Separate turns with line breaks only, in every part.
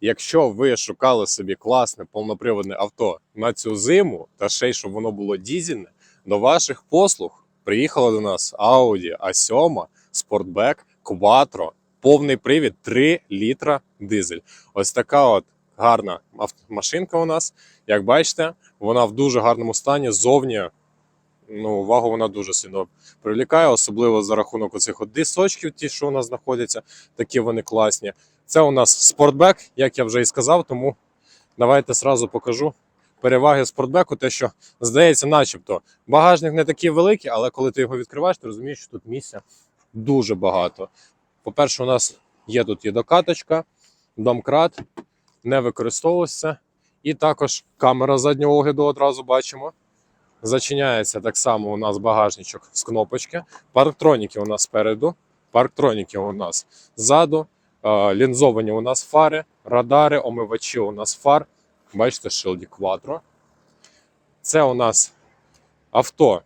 Якщо ви шукали собі класне повноприводне авто на цю зиму, та ще й щоб воно було дізельне, до ваших послуг приїхала до нас Audi A7 Sportback Quattro, повний привід 3 літра дизель. Ось така от гарна машинка у нас. Як бачите, вона в дуже гарному стані. Зовні ну, увагу вона дуже сильно привлікає, особливо за рахунок оцих от дисочків, ті, що у нас знаходяться, такі вони класні. Це у нас спортбек, як я вже і сказав, тому давайте сразу покажу переваги спортбеку. Те, що здається, начебто багажник не такий великий, але коли ти його відкриваєш, ти розумієш, що тут місця дуже багато. По-перше, у нас є тут і докаточка, домкрат, не використовувався. І також камера заднього огляду одразу бачимо. Зачиняється так само у нас багажничок з кнопочки. Парктроніки у нас спереду, парктроніки у нас ззаду, лінзовані у нас фари, радари, омивачі у нас фар. Бачите, шилді Quattro. Це у нас авто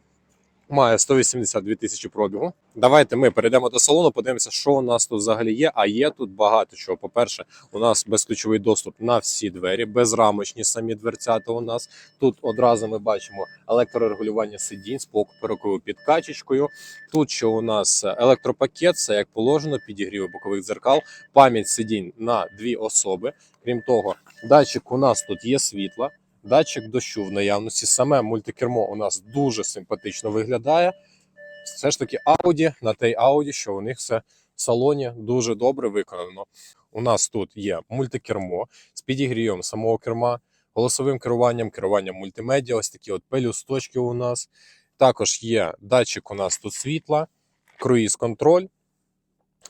має 182 тисячі пробігу. Давайте ми перейдемо до салону, подивимося, що у нас тут взагалі є. А є тут багато чого. По-перше, у нас безключовий доступ на всі двері, безрамочні самі дверцята у нас. Тут одразу ми бачимо електрорегулювання сидінь з поперековою підкачечкою. Тут що у нас електропакет, це як положено, підігрів бокових дзеркал, пам'ять сидінь на дві особи. Крім того, датчик у нас тут є світла, датчик дощу в наявності. Саме мультикермо у нас дуже симпатично виглядає. Все ж таки Audi на той Audi, що у них все в салоні дуже добре виконано. У нас тут є мультикермо з підігрівом самого керма, голосовим керуванням, керуванням мультимедіа, ось такі от пелюсточки у нас. Також є датчик у нас тут світла, круїз контроль.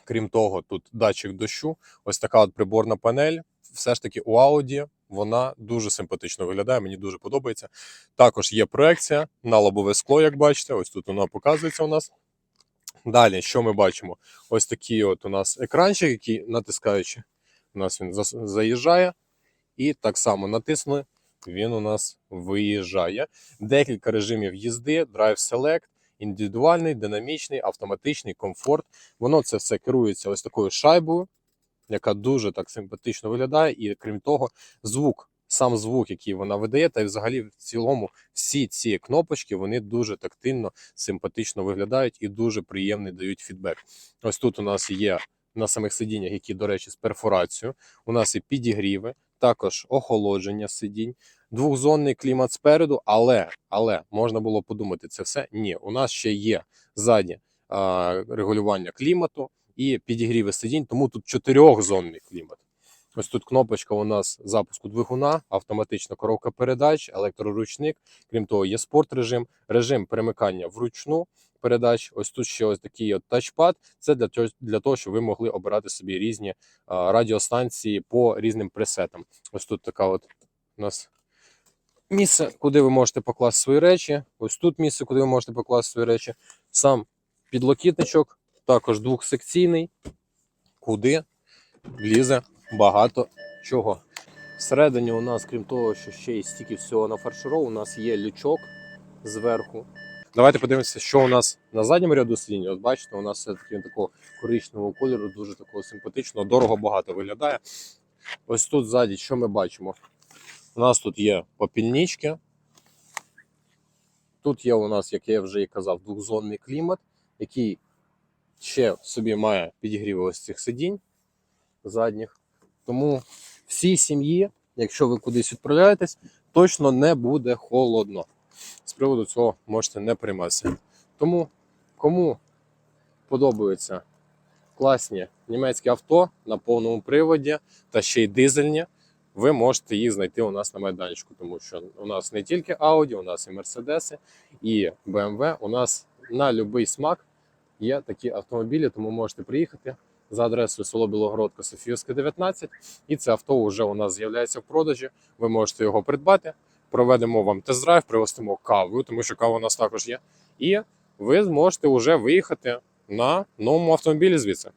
Крім того, тут датчик дощу, ось така от приборна панель. Все ж таки у Audi вона дуже симпатично виглядає, мені дуже подобається. Також є проекція на лобове скло, як бачите. Ось тут вона показується у нас. Далі, що ми бачимо? Ось такий от у нас екранчик, який натискаючи, у нас він заїжджає. І так само натиснули, він у нас виїжджає. Декілька режимів їзди, Drive Select, індивідуальний, динамічний, автоматичний, комфорт. Воно це все керується ось такою шайбою, яка дуже так симпатично виглядає. І крім того, звук, сам звук, який вона видає, та й взагалі в цілому всі ці кнопочки вони дуже тактильно, симпатично виглядають і дуже приємний дають фідбек. Ось тут у нас є на самих сидіннях, які, до речі, з перфорацією. У нас і підігріви, також охолодження сидінь, двохзонний клімат спереду, але, але можна було подумати, це все ні. У нас ще є ззаді регулювання клімату і підігріви сидінь, тому тут чотирьохзонний клімат. Ось тут кнопочка у нас запуску двигуна, автоматична коробка передач, електроручник. Крім того, є спорт режим, режим перемикання вручну передач. Ось тут ще ось такий от тачпад. Це для того, для того, щоб ви могли обирати собі різні а, радіостанції по різним пресетам. Ось тут така от у нас місце, куди ви можете покласти свої речі. Ось тут місце, куди ви можете покласти свої речі. Сам підлокітничок, також двохсекційний, куди влізе багато чого. Всередині у нас, крім того, що ще й стільки всього нафаршировано, у нас є лючок зверху. Давайте подивимося, що у нас на задньому ряду сидіння. От бачите, у нас все таки такого коричневого кольору, дуже такого симпатичного, дорого багато виглядає. Ось тут ззаді, що ми бачимо? У нас тут є попільнички. Тут є у нас, як я вже і казав, двохзонний клімат, який ще собі має підігрів ось цих сидінь задніх. Тому всій сім'ї, якщо ви кудись відправляєтесь, точно не буде холодно. З приводу цього можете не прийматися. Тому кому подобаються класні німецькі авто на повному приводі та ще й дизельні, ви можете їх знайти у нас на майданчику, тому що у нас не тільки Audi, у нас і Mercedes, і BMW. У нас на будь-який смак є такі автомобілі, тому можете приїхати за адресою село Білогородка Софіївська, 19. І це авто вже у нас з'являється в продажі. Ви можете його придбати. Проведемо вам тест-драйв, привезтимо каву, тому що кава у нас також є. І ви зможете вже виїхати на новому автомобілі звідси.